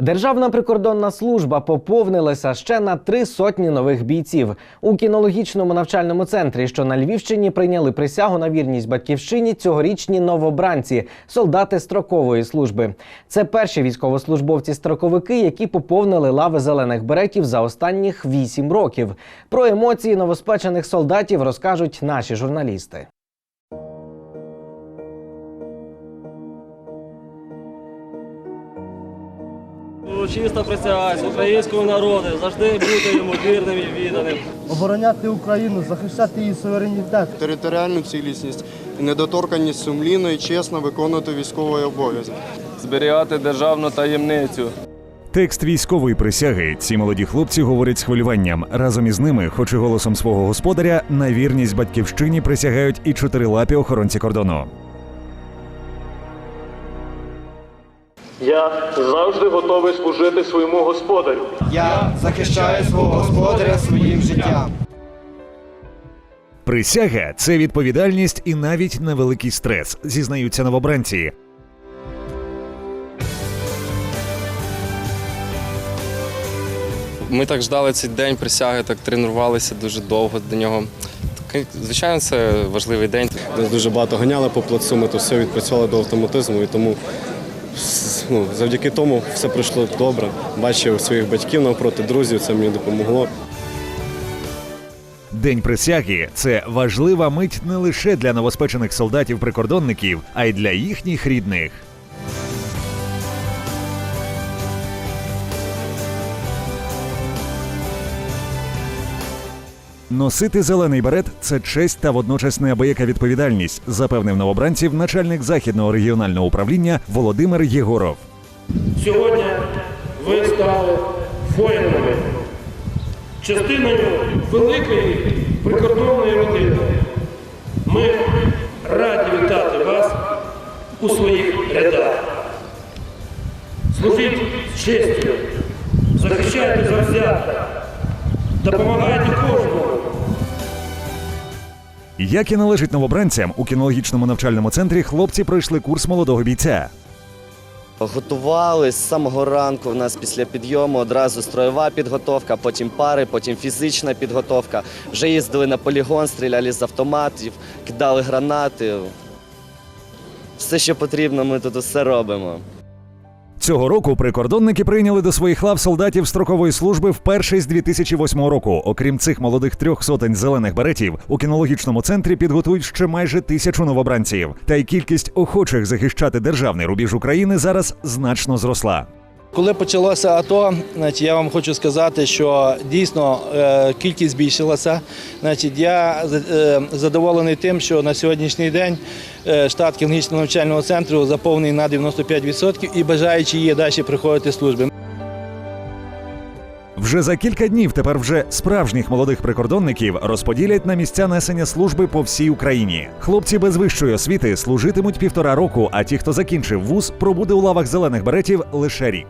Державна прикордонна служба поповнилася ще на три сотні нових бійців. У кінологічному навчальному центрі, що на Львівщині, прийняли присягу на вірність батьківщині цьогорічні новобранці, солдати строкової служби. Це перші військовослужбовці-строковики, які поповнили лави зелених беретів за останніх вісім років. Про емоції новоспечених солдатів розкажуть наші журналісти. Чисто присягаюсь українському народу, завжди бути йому вірним і відданим. обороняти Україну, захищати її суверенітет. територіальну цілісність недоторканність сумлінно і чесно виконувати військовий обов'язок. зберігати державну таємницю. Текст військової присяги ці молоді хлопці говорять з хвилюванням. Разом із ними, хоч і голосом свого господаря, на вірність батьківщині присягають і чотирилапі охоронці кордону. Я завжди готовий служити своєму господарю. Я захищаю свого господаря своїм життям. Присяга це відповідальність і навіть невеликий стрес, зізнаються новобранці. Ми так ждали цей день присяги, так тренувалися дуже довго до нього. Так, Звичайно, це важливий день. Нас дуже багато ганяли по плацу, ми то все відпрацювали до автоматизму, і тому ну, завдяки тому все пройшло добре. Бачив своїх батьків навпроти, друзів, це мені допомогло. День присяги це важлива мить не лише для новоспечених солдатів-прикордонників, а й для їхніх рідних. Носити зелений берет це честь та водночас неабияка відповідальність, запевнив новобранців начальник західного регіонального управління Володимир Єгоров. Сьогодні ви стали воїнами, частиною великої прикордонної родини. Ми раді вітати вас у своїх рядах. Служіть честю, захищайте завзято, допомагайте кожному. Як і належить новобранцям, у кінологічному навчальному центрі хлопці пройшли курс молодого бійця. Готувались з самого ранку. У нас після підйому одразу строєва підготовка, потім пари, потім фізична підготовка. Вже їздили на полігон, стріляли з автоматів, кидали гранати. Все, що потрібно, ми тут усе робимо. Цього року прикордонники прийняли до своїх лав солдатів строкової служби вперше з 2008 року. Окрім цих молодих трьох сотень зелених беретів, у кінологічному центрі підготують ще майже тисячу новобранців. Та й кількість охочих захищати державний рубіж України зараз значно зросла. Коли почалося АТО, я вам хочу сказати, що дійсно е, кількість збільшилася. Я е, задоволений тим, що на сьогоднішній день е, штат кінологічного навчального центру заповнений на 95% і бажаючі є далі приходити служби. Вже за кілька днів тепер вже справжніх молодих прикордонників розподілять на місця несення служби по всій Україні. Хлопці без вищої освіти служитимуть півтора року, а ті, хто закінчив вуз, пробуде у лавах зелених беретів лише рік.